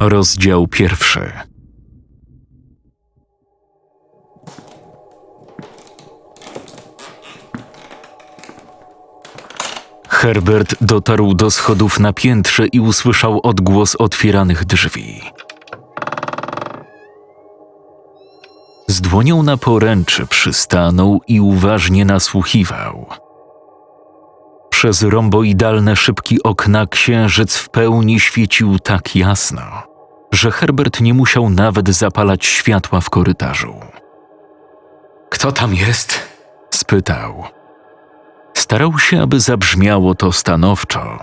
Rozdział pierwszy. Herbert dotarł do schodów na piętrze i usłyszał odgłos otwieranych drzwi. Z dłonią na poręczy przystanął i uważnie nasłuchiwał. Przez romboidalne szybki okna księżyc w pełni świecił tak jasno, że Herbert nie musiał nawet zapalać światła w korytarzu. Kto tam jest? spytał. Starał się, aby zabrzmiało to stanowczo,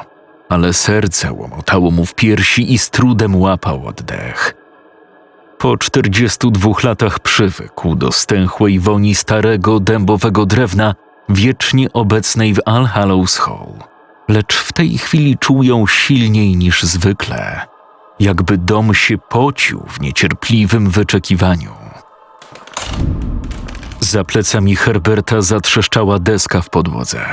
ale serce łomotało mu w piersi i z trudem łapał oddech. Po 42 latach przywykł do stęchłej woni starego dębowego drewna, wiecznie obecnej w All Hallows Hall, lecz w tej chwili czuł ją silniej niż zwykle, jakby dom się pocił w niecierpliwym wyczekiwaniu. Za plecami Herberta zatrzeszczała deska w podłodze.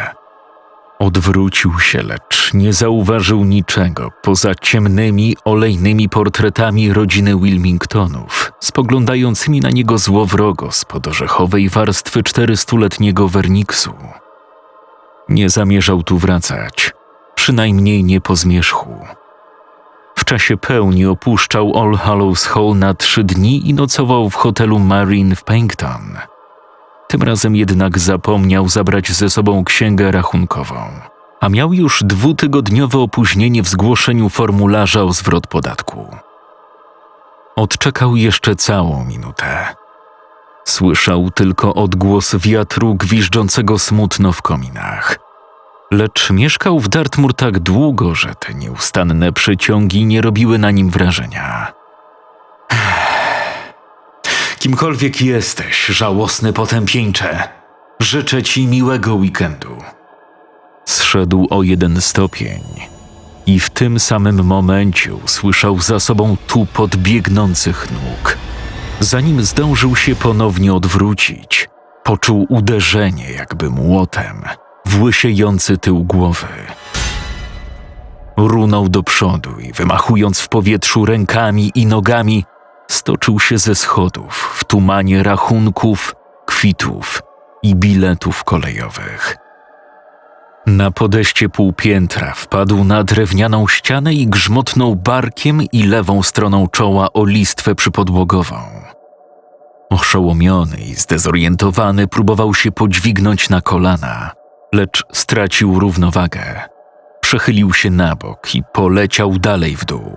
Odwrócił się, lecz nie zauważył niczego poza ciemnymi, olejnymi portretami rodziny Wilmingtonów, spoglądającymi na niego złowrogo spod orzechowej warstwy czterystuletniego werniksu. Nie zamierzał tu wracać, przynajmniej nie po zmierzchu. W czasie pełni opuszczał All Hallows Hall na trzy dni i nocował w hotelu Marine w Pankton. Tym razem jednak zapomniał zabrać ze sobą księgę rachunkową, a miał już dwutygodniowe opóźnienie w zgłoszeniu formularza o zwrot podatku. Odczekał jeszcze całą minutę. Słyszał tylko odgłos wiatru gwiżdżącego smutno w kominach. Lecz mieszkał w Dartmoor tak długo, że te nieustanne przeciągi nie robiły na nim wrażenia. Kimkolwiek jesteś, żałosny potępieńcze, życzę ci miłego weekendu. Zszedł o jeden stopień i w tym samym momencie usłyszał za sobą tupot biegnących nóg. Zanim zdążył się ponownie odwrócić, poczuł uderzenie jakby młotem w łysiejący tył głowy. Runął do przodu i wymachując w powietrzu rękami i nogami, stoczył się ze schodów w tumanie rachunków, kwitów i biletów kolejowych. Na podejście półpiętra wpadł na drewnianą ścianę i grzmotnął barkiem i lewą stroną czoła o listwę przypodłogową. Oszołomiony i zdezorientowany próbował się podźwignąć na kolana, lecz stracił równowagę. Przechylił się na bok i poleciał dalej w dół.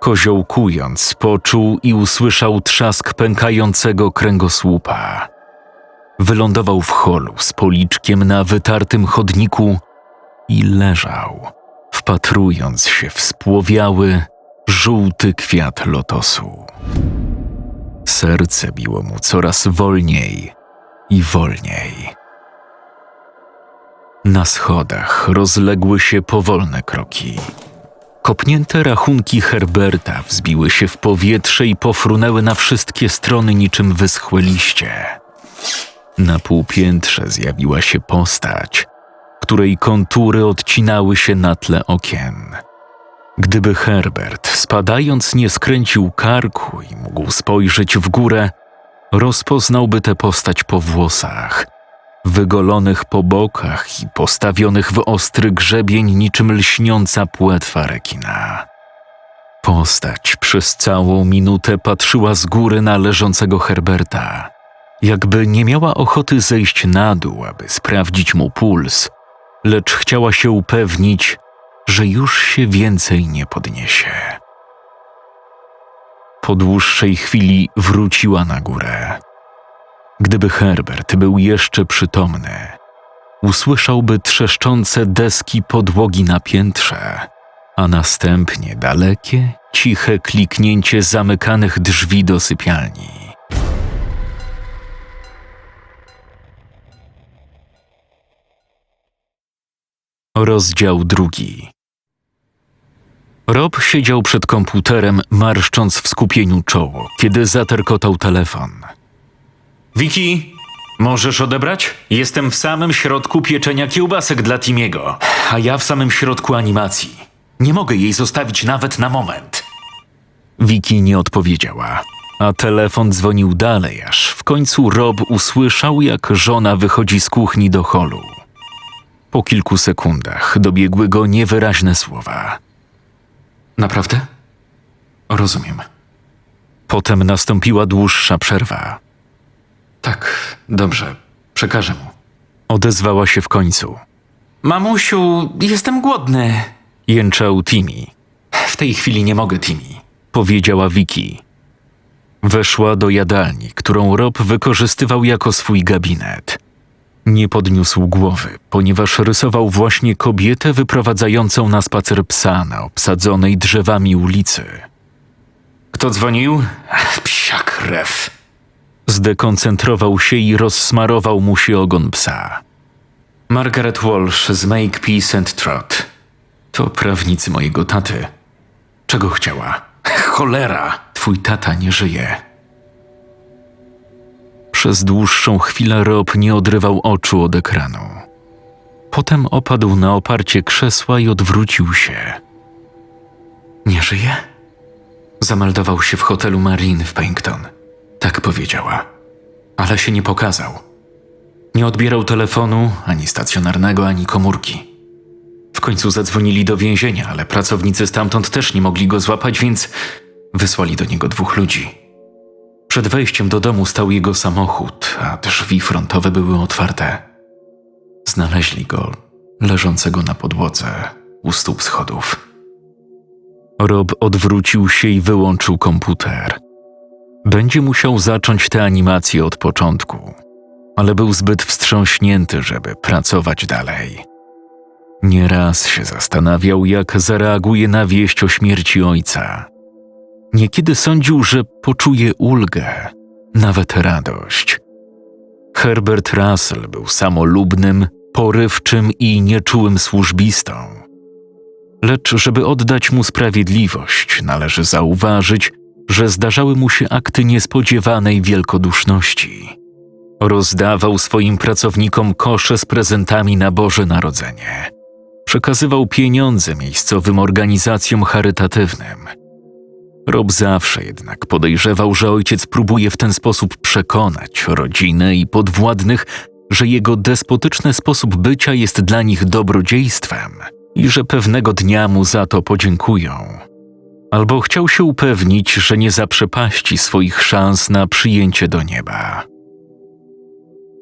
Koziołkując, poczuł i usłyszał trzask pękającego kręgosłupa. Wylądował w holu z policzkiem na wytartym chodniku i leżał, wpatrując się w spłowiały, żółty kwiat lotosu. Serce biło mu coraz wolniej i wolniej. Na schodach rozległy się powolne kroki. Kopnięte rachunki Herberta wzbiły się w powietrze i pofrunęły na wszystkie strony niczym wyschłe liście. Na półpiętrze zjawiła się postać, której kontury odcinały się na tle okien. Gdyby Herbert, spadając, nie skręcił karku i mógł spojrzeć w górę, rozpoznałby tę postać po włosach, wygolonych po bokach i postawionych w ostry grzebień niczym lśniąca płetwa rekina. Postać przez całą minutę patrzyła z góry na leżącego Herberta, jakby nie miała ochoty zejść na dół, aby sprawdzić mu puls, lecz chciała się upewnić, że już się więcej nie podniesie. Po dłuższej chwili wróciła na górę. Gdyby Herbert był jeszcze przytomny, usłyszałby trzeszczące deski podłogi na piętrze, a następnie dalekie, ciche kliknięcie zamykanych drzwi do sypialni. Rozdział drugi. Rob siedział przed komputerem, marszcząc w skupieniu czoło, kiedy zaterkotał telefon. Wiki, możesz odebrać? Jestem w samym środku pieczenia kiełbasek dla Timiego, a ja w samym środku animacji. Nie mogę jej zostawić nawet na moment. Wiki nie odpowiedziała, a telefon dzwonił dalej, aż w końcu Rob usłyszał, jak żona wychodzi z kuchni do holu. Po kilku sekundach dobiegły go niewyraźne słowa. Naprawdę? Rozumiem. Potem nastąpiła dłuższa przerwa. Tak, dobrze, przekażę mu. Odezwała się w końcu. Mamusiu, jestem głodny, jęczał Timmy. W tej chwili nie mogę, Timmy, powiedziała Vicky. Weszła do jadalni, którą Rob wykorzystywał jako swój gabinet. Nie podniósł głowy, ponieważ rysował właśnie kobietę wyprowadzającą na spacer psa na obsadzonej drzewami ulicy. Kto dzwonił? Psia krew. Zdekoncentrował się i rozsmarował mu się ogon psa. Margaret Walsh z Make Peace and Trot. To prawnicy mojego taty. Czego chciała? Cholera! Twój tata nie żyje. Przez dłuższą chwilę Rob nie odrywał oczu od ekranu. Potem opadł na oparcie krzesła i odwrócił się. Nie żyje? Zameldował się w hotelu Marine w Paignton. Tak powiedziała. Ale się nie pokazał. Nie odbierał telefonu, ani stacjonarnego, ani komórki. W końcu zadzwonili do więzienia, ale pracownicy stamtąd też nie mogli go złapać, więc wysłali do niego dwóch ludzi. Przed wejściem do domu stał jego samochód, a drzwi frontowe były otwarte. Znaleźli go leżącego na podłodze u stóp schodów. Rob odwrócił się i wyłączył komputer. Będzie musiał zacząć tę animację od początku, ale był zbyt wstrząśnięty, żeby pracować dalej. Nieraz się zastanawiał, jak zareaguje na wieść o śmierci ojca. Niekiedy sądził, że poczuje ulgę, nawet radość. Herbert Russell był samolubnym, porywczym i nieczułym służbistą. Lecz, żeby oddać mu sprawiedliwość, należy zauważyć, że zdarzały mu się akty niespodziewanej wielkoduszności. Rozdawał swoim pracownikom kosze z prezentami na Boże Narodzenie. Przekazywał pieniądze miejscowym organizacjom charytatywnym. Rob zawsze jednak podejrzewał, że ojciec próbuje w ten sposób przekonać rodzinę i podwładnych, że jego despotyczny sposób bycia jest dla nich dobrodziejstwem i że pewnego dnia mu za to podziękują. Albo chciał się upewnić, że nie zaprzepaści swoich szans na przyjęcie do nieba.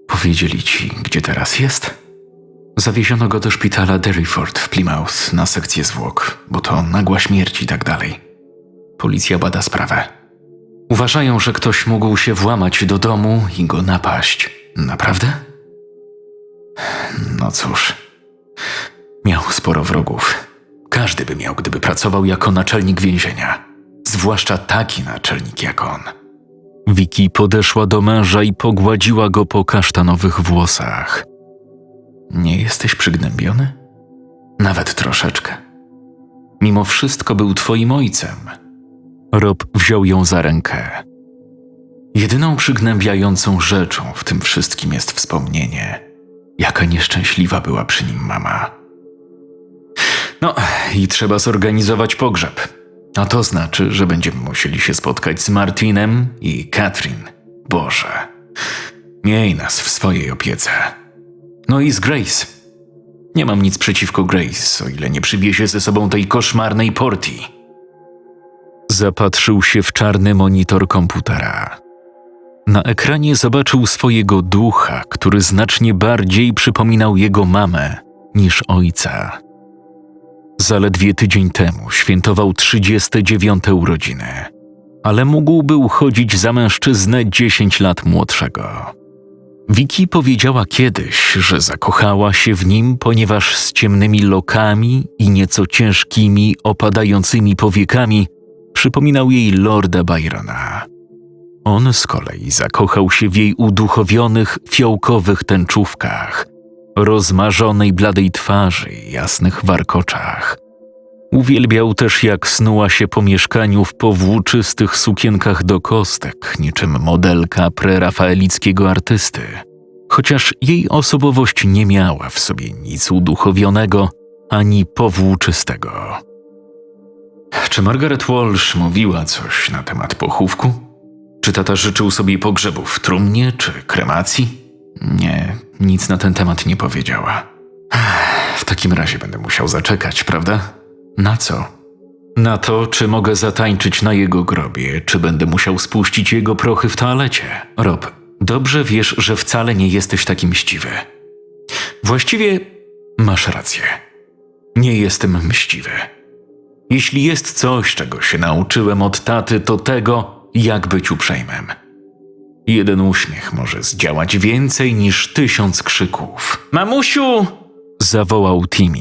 Powiedzieli ci, gdzie teraz jest? Zawieziono go do szpitala Derryford w Plymouth na sekcję zwłok, bo to nagła śmierć i tak dalej. Policja bada sprawę. Uważają, że ktoś mógł się włamać do domu i go napaść. Naprawdę? No cóż, miał sporo wrogów. Każdy by miał, gdyby pracował jako naczelnik więzienia. Zwłaszcza taki naczelnik jak on. Wiki podeszła do męża i pogładziła go po kasztanowych włosach. Nie jesteś przygnębiony? Nawet troszeczkę. Mimo wszystko był twoim ojcem. Rob wziął ją za rękę. Jedyną przygnębiającą rzeczą w tym wszystkim jest wspomnienie, jaka nieszczęśliwa była przy nim mama. No, i trzeba zorganizować pogrzeb. A to znaczy, że będziemy musieli się spotkać z Martinem i Katrin. Boże, miej nas w swojej opiece. No i z Grace. Nie mam nic przeciwko Grace, o ile nie przywiezie ze sobą tej koszmarnej portii. Zapatrzył się w czarny monitor komputera. Na ekranie zobaczył swojego ducha, który znacznie bardziej przypominał jego mamę niż ojca. Zaledwie tydzień temu świętował 39 urodziny, ale mógłby uchodzić za mężczyznę 10 lat młodszego. Wiki powiedziała kiedyś, że zakochała się w nim, ponieważ z ciemnymi lokami i nieco ciężkimi, opadającymi powiekami przypominał jej lorda Byrona. On z kolei zakochał się w jej uduchowionych, fiołkowych tęczówkach, rozmarzonej bladej twarzy i jasnych warkoczach. Uwielbiał też, jak snuła się po mieszkaniu w powłóczystych sukienkach do kostek, niczym modelka prerafaelickiego artysty. Chociaż jej osobowość nie miała w sobie nic uduchowionego ani powłóczystego. Czy Margaret Walsh mówiła coś na temat pochówku? Czy tata życzył sobie pogrzebu w trumnie czy kremacji? Nie, nic na ten temat nie powiedziała. W takim razie będę musiał zaczekać, prawda? Na co? Na to, czy mogę zatańczyć na jego grobie, czy będę musiał spuścić jego prochy w toalecie. Rob, dobrze wiesz, że wcale nie jesteś taki mściwy. Właściwie masz rację. Nie jestem mściwy. Jeśli jest coś, czego się nauczyłem od taty, to tego, jak być uprzejmym. Jeden uśmiech może zdziałać więcej niż tysiąc krzyków. Mamusiu! zawołał Timmy.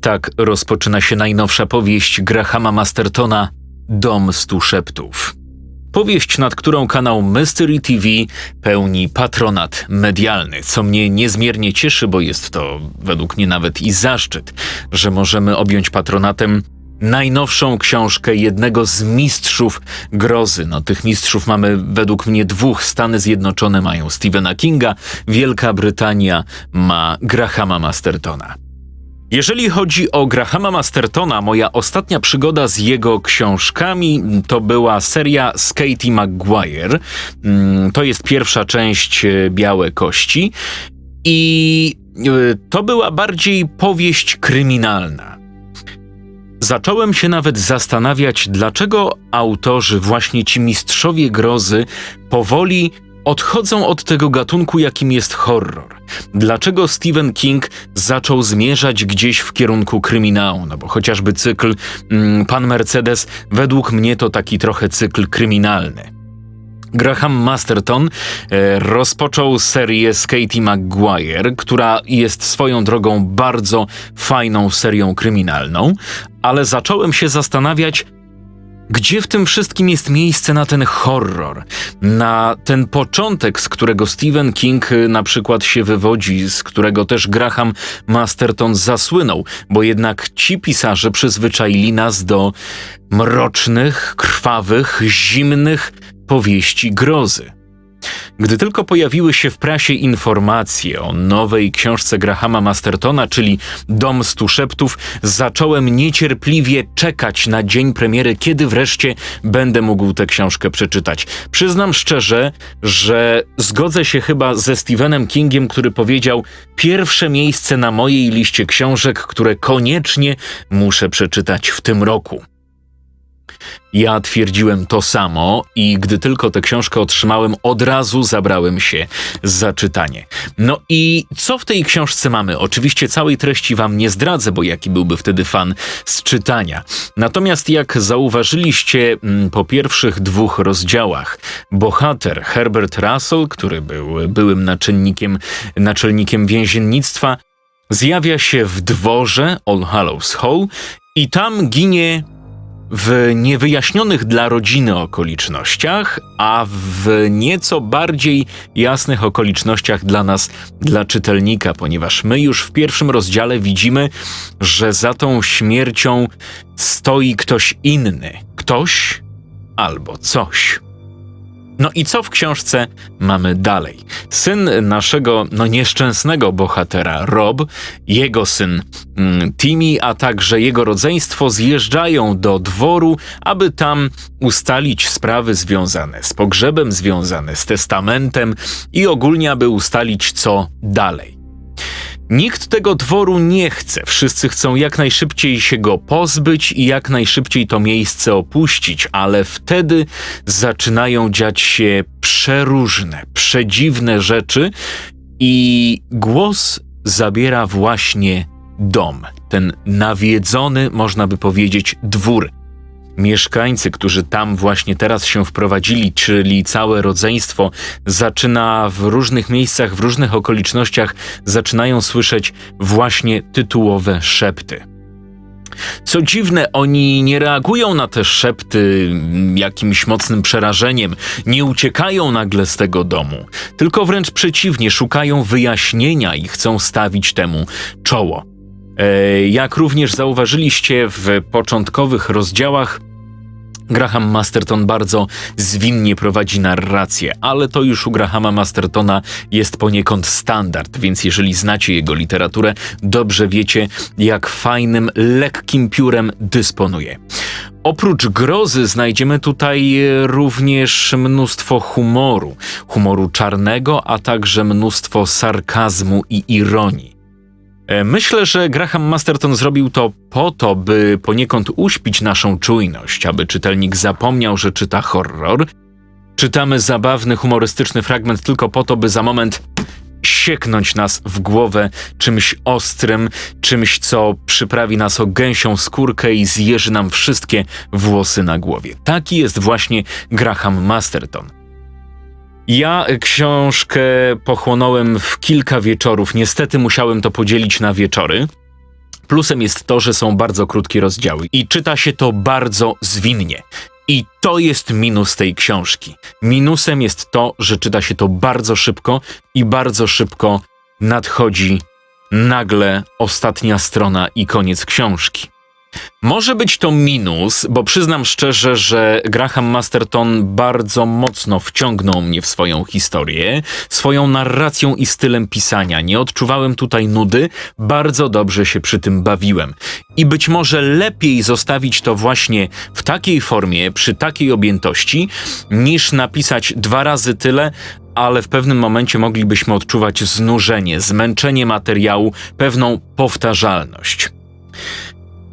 Tak rozpoczyna się najnowsza powieść Grahama Mastertona Dom stu szeptów. Powieść, nad którą kanał Mystery TV pełni patronat medialny, co mnie niezmiernie cieszy, bo jest to według mnie nawet i zaszczyt, że możemy objąć patronatem najnowszą książkę jednego z mistrzów grozy. No, tych mistrzów mamy według mnie dwóch. Stany Zjednoczone mają Stephena Kinga, Wielka Brytania ma Grahama Mastertona. Jeżeli chodzi o Grahama Mastertona, moja ostatnia przygoda z jego książkami to była seria z Katie Maguire. Mm, To jest pierwsza część e, Białe Kości. I e, to była bardziej powieść kryminalna. Zacząłem się nawet zastanawiać, dlaczego autorzy, właśnie ci mistrzowie grozy, powoli odchodzą od tego gatunku, jakim jest horror. Dlaczego Stephen King zaczął zmierzać gdzieś w kierunku kryminału? No bo chociażby cykl mm, Pan Mercedes, według mnie to taki trochę cykl kryminalny. Graham Masterton e, rozpoczął serię z Katie która jest swoją drogą bardzo fajną serią kryminalną, ale zacząłem się zastanawiać, gdzie w tym wszystkim jest miejsce na ten horror, na ten początek, z którego Stephen King y, na przykład się wywodzi, z którego też Graham Masterton zasłynął, bo jednak ci pisarze przyzwyczaili nas do mrocznych, krwawych, zimnych powieści grozy. Gdy tylko pojawiły się w prasie informacje o nowej książce Grahama Mastertona, czyli Dom stu szeptów, zacząłem niecierpliwie czekać na dzień premiery, kiedy wreszcie będę mógł tę książkę przeczytać. Przyznam szczerze, że zgodzę się chyba ze Stephenem Kingiem, który powiedział: Pierwsze miejsce na mojej liście książek, które koniecznie muszę przeczytać w tym roku. Ja twierdziłem to samo i gdy tylko tę książkę otrzymałem, od razu zabrałem się za czytanie. No i co w tej książce mamy? Oczywiście całej treści wam nie zdradzę, bo jaki byłby wtedy fan z czytania. Natomiast jak zauważyliście mm, po pierwszych dwóch rozdziałach, bohater Herbert Russell, który był byłym naczelnikiem, naczelnikiem więziennictwa, zjawia się w dworze All Hallows Hall i tam ginie w niewyjaśnionych dla rodziny okolicznościach, a w nieco bardziej jasnych okolicznościach dla nas, dla czytelnika, ponieważ my już w pierwszym rozdziale widzimy, że za tą śmiercią stoi ktoś inny. Ktoś albo coś. No i co w książce mamy dalej? Syn naszego, no nieszczęsnego bohatera, Rob, jego syn mm, Timmy, a także jego rodzeństwo zjeżdżają do dworu, aby tam ustalić sprawy związane z pogrzebem, związane z testamentem i ogólnie, aby ustalić co dalej. Nikt tego dworu nie chce. Wszyscy chcą jak najszybciej się go pozbyć i jak najszybciej to miejsce opuścić, ale wtedy zaczynają dziać się przeróżne, przedziwne rzeczy i głos zabiera właśnie dom. Ten nawiedzony, można by powiedzieć, dwór. Mieszkańcy, którzy tam właśnie teraz się wprowadzili, czyli całe rodzeństwo, zaczyna w różnych miejscach, w różnych okolicznościach, zaczynają słyszeć właśnie tytułowe szepty. Co dziwne, oni nie reagują na te szepty jakimś mocnym przerażeniem, nie uciekają nagle z tego domu, tylko wręcz przeciwnie, szukają wyjaśnienia i chcą stawić temu czoło. E, Jak również zauważyliście w początkowych rozdziałach, Graham Masterton bardzo zwinnie prowadzi narrację, ale to już u Grahama Mastertona jest poniekąd standard, więc jeżeli znacie jego literaturę, dobrze wiecie, jak fajnym, lekkim piórem dysponuje. Oprócz grozy znajdziemy tutaj również mnóstwo humoru, humoru czarnego, a także mnóstwo sarkazmu i ironii. E, Myślę, że Graham Masterton zrobił to po to, by poniekąd uśpić naszą czujność, aby czytelnik zapomniał, że czyta horror. Czytamy zabawny, humorystyczny fragment tylko po to, by za moment sieknąć nas w głowę czymś ostrym, czymś, co przyprawi nas o gęsią skórkę i zjeży nam wszystkie włosy na głowie. Taki jest właśnie Graham Masterton. Ja książkę pochłonąłem w kilka wieczorów. Niestety musiałem to podzielić na wieczory. Plusem jest to, że są bardzo krótkie rozdziały i czyta się to bardzo zwinnie. I to jest minus tej książki. Minusem jest to, że czyta się to bardzo szybko i bardzo szybko nadchodzi nagle ostatnia strona i koniec książki. Może być to minus, bo przyznam szczerze, że Graham Masterton bardzo mocno wciągnął mnie w swoją historię, swoją narracją i stylem pisania. Nie odczuwałem tutaj nudy, bardzo dobrze się przy tym bawiłem. I być może lepiej zostawić to właśnie w takiej formie, przy takiej objętości, niż napisać dwa razy tyle, ale w pewnym momencie moglibyśmy odczuwać znużenie, zmęczenie materiału, pewną powtarzalność.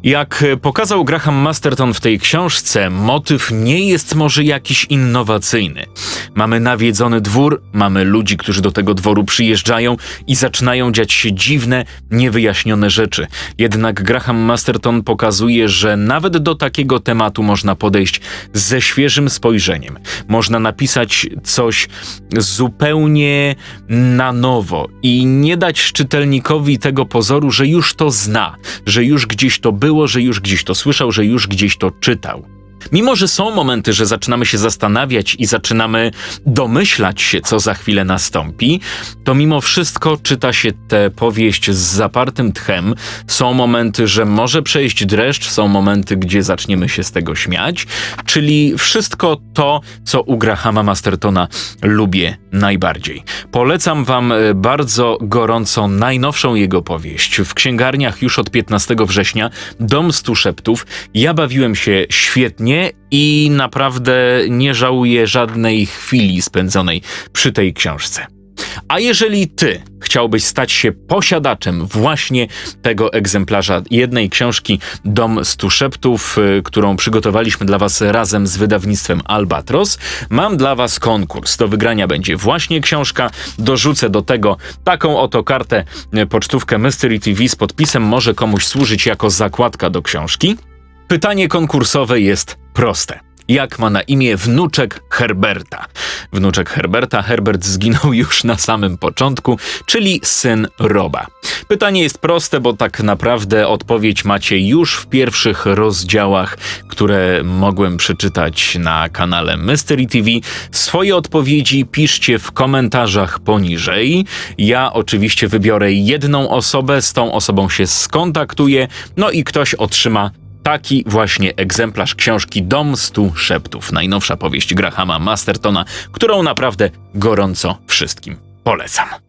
Jak pokazał Graham Masterton w tej książce, motyw nie jest może jakiś innowacyjny. Mamy nawiedzony dwór, mamy ludzi, którzy do tego dworu przyjeżdżają i zaczynają dziać się dziwne, niewyjaśnione rzeczy. Jednak Graham Masterton pokazuje, że nawet do takiego tematu można podejść ze świeżym spojrzeniem. Można napisać coś zupełnie na nowo i nie dać czytelnikowi tego pozoru, że już to zna, że już gdzieś to było było, że już gdzieś to słyszał, że już gdzieś to czytał. Mimo, że są momenty, że zaczynamy się zastanawiać i zaczynamy domyślać się, co za chwilę nastąpi, to mimo wszystko czyta się tę powieść z zapartym tchem. Są momenty, że może przejść dreszcz, są momenty, gdzie zaczniemy się z tego śmiać, czyli wszystko to, co u Grahama Mastertona lubię najbardziej. Polecam Wam e, bardzo gorąco najnowszą jego powieść. W księgarniach już od 15 września Dom Stu Szeptów. Ja bawiłem się świetnie i naprawdę nie żałuję żadnej chwili spędzonej przy tej książce. A jeżeli ty chciałbyś stać się posiadaczem właśnie tego egzemplarza jednej książki Dom Stu Szeptów, y, którą przygotowaliśmy dla was razem z wydawnictwem Albatros, mam dla was konkurs. Do wygrania będzie właśnie książka. Dorzucę do tego taką oto kartę, y, pocztówkę Mystery TV z podpisem. Może komuś służyć jako zakładka do książki. Pytanie konkursowe jest proste. Jak ma na imię wnuczek Herberta? Wnuczek Herberta, Herbert zginął już na samym początku, czyli syn Roba. Pytanie jest proste, bo tak naprawdę odpowiedź macie już w pierwszych rozdziałach, które mogłem przeczytać na kanale Mystery TV. Swoje odpowiedzi piszcie w komentarzach poniżej. Ja oczywiście wybiorę jedną osobę, z tą osobą się skontaktuję, no i ktoś otrzyma Taki właśnie egzemplarz książki Dom Stu Szeptów, najnowsza powieść Grahama Mastertona, którą naprawdę gorąco wszystkim polecam.